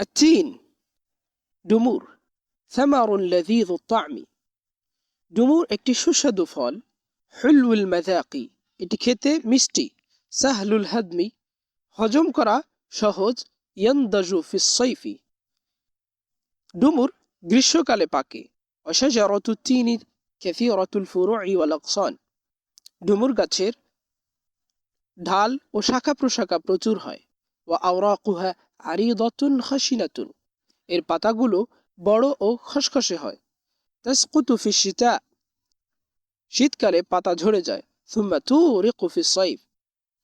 التين ডুমুর ثمر لذيذ الطعم ডুমুর একটি সুস্বাদু ফল হুলউল মাযাকি এটি খেতে মিষ্টি সাহলুল হাদমি হজম করা সহজ ইয়ান্দাজু ফিস সাইফি ডুমুর গ্রীষ্মকালে পাকে অশাজারতু তিনি কাসীরাতুল ফুরুই ওয়াল আকসান ডুমুর গাছের ঢাল ও শাখা প্রশাখা প্রচুর হয় ও আওরাকুহা আরিদাতুন খাসিনাতুন এর পাতাগুলো বড় ও খসখসে হয়। তাসকুতু ফি শীতা। শীতকালে পাতা ঝরে যায়। সুম্মা তুরিকু ফি সাইফ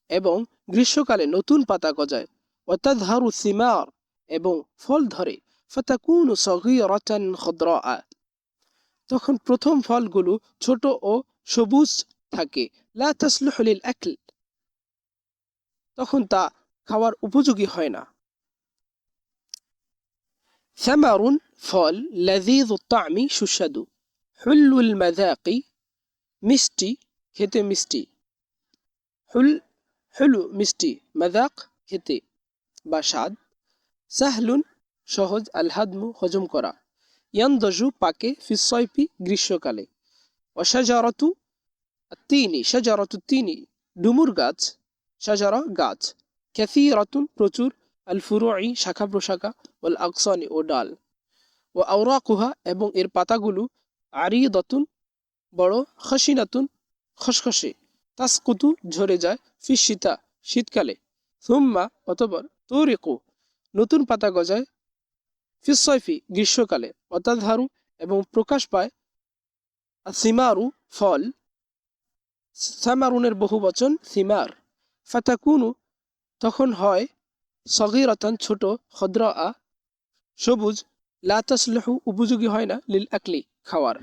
এবং গ্রীষ্মকালে নতুন পাতা গজায়। ওয়াতাযহারু সিমার। এবং ফল ধরে। ফাতাকুনু সগীরাতান খদ্রাআ। তখন প্রথম ফলগুলো ছোট ও সবুজ থাকে। লা তাসলুহু লিল আকল। তখন তা খাওয়ার উপযোগী হয় না। ثمر ফল لذيذ الطعم সুস্বাদু حل المذاق মিষ্টি খেতে মিষ্টি হুল হুলু মিষ্টি মাদাক খেতে বা স্বাদ সাহলুন সহজ আলহাদমু হজম করা ইয়ান্দজু পাকে ফিসয়পি গ্রীষ্মকালে অসাজারতু তিনি সাজারতু তিনি ডুমুর গাছ সাজারা গাছ ক্যাথি রতুন প্রচুর আল ফুরুই শাখা প্রশাখা ওয়াল আকসানি ও ডাল। ও আওরা কুহা এবং এর পাতাগুলো আরি দতুন বড় খসি খসিনাতুন, খসখসে। তাসকুতু ঝরে যায় ফিসিতা শীতকালে। সুম্মা অতপর তৌরিকু, নতুন পাতা গজায় ফিসয়ফি গ্রীষ্মকালে। অতাধারু এবং প্রকাশ পায় সিমারু ফল। সামারুনের বহু বচন সিমার। ফাতাকুনু, তখন হয় সগিরতান ছোট খদ্রা সবুজ লাতাসলহু উপযোগী হয় না লিল আকলি খাওয়ার।